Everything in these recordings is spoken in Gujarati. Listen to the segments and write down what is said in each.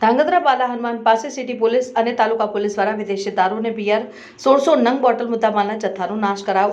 ધાંગધ્રા બાલા હનુમાન પાસે સિટી પોલીસ અને તાલુકા પોલીસ દ્વારા વિદેશી દારૂને બિયર સોળસો નંગ બોટલ મુદ્દામાલના જથ્થાનો નાશ કરાવ.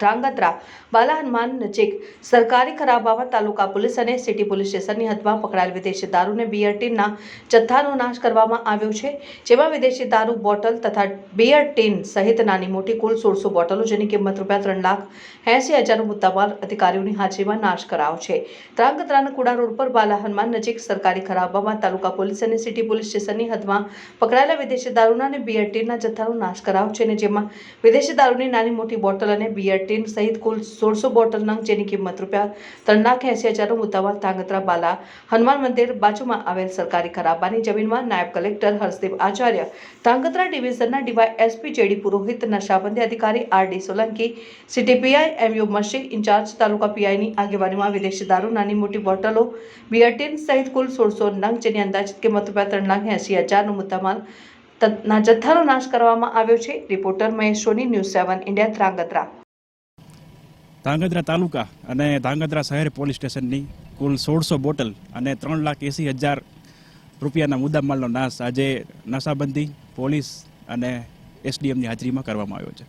ધ્રાંગધ્રા બાલા હનુમાન નજીક સરકારી ખરાબામાં તાલુકા પોલીસ અને સિટી પોલીસ સ્ટેશનની હદમાં પકડાયેલ વિદેશી દારૂને બિયર ટીનના જથ્થાનો નાશ કરવામાં આવ્યો છે, જેમાં વિદેશી દારૂ બોટલ તથા બિયર ટીન સહિત નાની મોટી કુલ સોળસો બોટલો જેની કિંમત રૂપિયા ત્રણ લાખ એંસી હજારનો મુદ્દામાલ અધિકારીઓની હાજરીમાં નાશ કરાવ છે. ધ્રાંગધ્રાના કુડા રોડ પર બાલા હનુમાન નજીક સરકારી ખરાબામાં તાલુકા પોલીસ અને સિટી પોલીસ સ્ટેશનની હદમાં પકડાયેલા વિદેશી દારૂના અને બિયર જથ્થાનો નાશ કરાયો છે અને જેમાં વિદેશી દારૂની નાની મોટી બોટલ અને બિયર સહિત કુલ સોળસો બોટલ નંગ જેની કિંમત રૂપિયા ત્રણ લાખ એસી હજારનો મુદ્દામાલ ધ્રાંગધ્રા બાલા હનુમાન મંદિર બાજુમાં આવેલ સરકારી ખરાબાની જમીનમાં નાયબ કલેક્ટર હર્ષદેવ આચાર્ય ધ્રાંગધ્રા ડિવિઝનના ડીવાય એસપી જેડી પુરોહિત નશાબંધી અધિકારી R D Solanki city PI MU મશી incharge taluka પીઆઈની આગેવાનીમાં વિદેશી દારૂ નાની મોટી બોટલો બિયરટીન સહિત કુલ સોળસો નંગ જેની અંદાજિત કિંમત રૂપિયા ત્રણ લાખ એંસી હજારનો મુદ્દામાલ ના જથ્થાનો નાશ કરવામાં આવ્યો છે. Reporter Mahesh Soni, news seven India Dhrangadhra Dhangadhra taluka અને ધાંગધ્રા શહેર પોલીસ સ્ટેશનની કુલ સોળસો બોટલ અને ત્રણ લાખ એંસી હજાર રૂપિયાના મુદ્દામાલનો નાશ આજે નશાબંધી પોલીસ અને એસડીએમની હાજરીમાં કરવામાં આવ્યો છે.